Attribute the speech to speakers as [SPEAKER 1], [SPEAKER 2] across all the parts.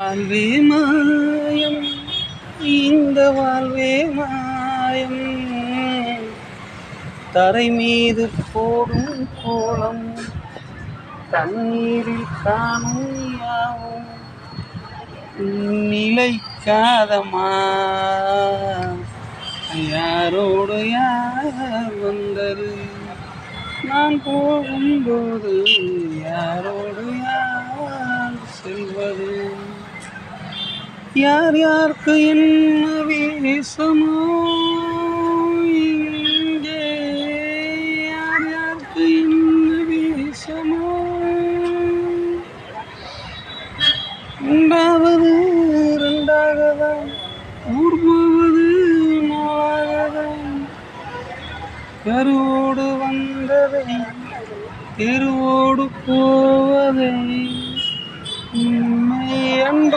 [SPEAKER 1] வாழ்வே மாயம். இந்த வாழ்வே மாயம். தரை மீது போடும் கோலம் தண்ணீரில் காணும் யாவும் நிலைக்காதமா யாரோடு யார் வந்தது? நான் போகும்போது யாரோடு யார் செல்வது யார் யாருக்கு என்ன வேசமோ இங்கே யார் யாருக்கு என்ன வேசமோ உண்டாவது ரெண்டாகதான் ஊர் போவது நாளாகதான் கருவோடு வந்ததை தெருவோடு போவதை உண்மை என்ற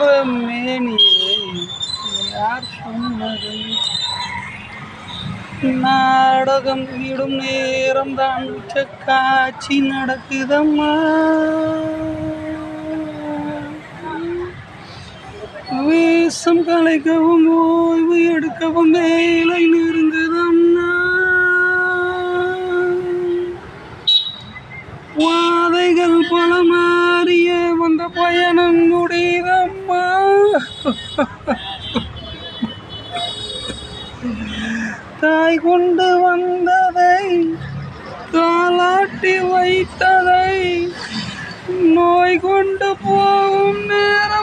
[SPEAKER 1] நாடகம் விடும் நேரம் தான் காட்சி நடக்குதம்மா. வேஷம் கலைக்கவும் ஓய்வு எடுக்கவும் வேலை நெருங்குதம்மா வாதைகள் பலமா தாய் கொண்டு வந்ததை தாளாட்டி வைத்ததை நோய் கொண்டு போகும் நேரம்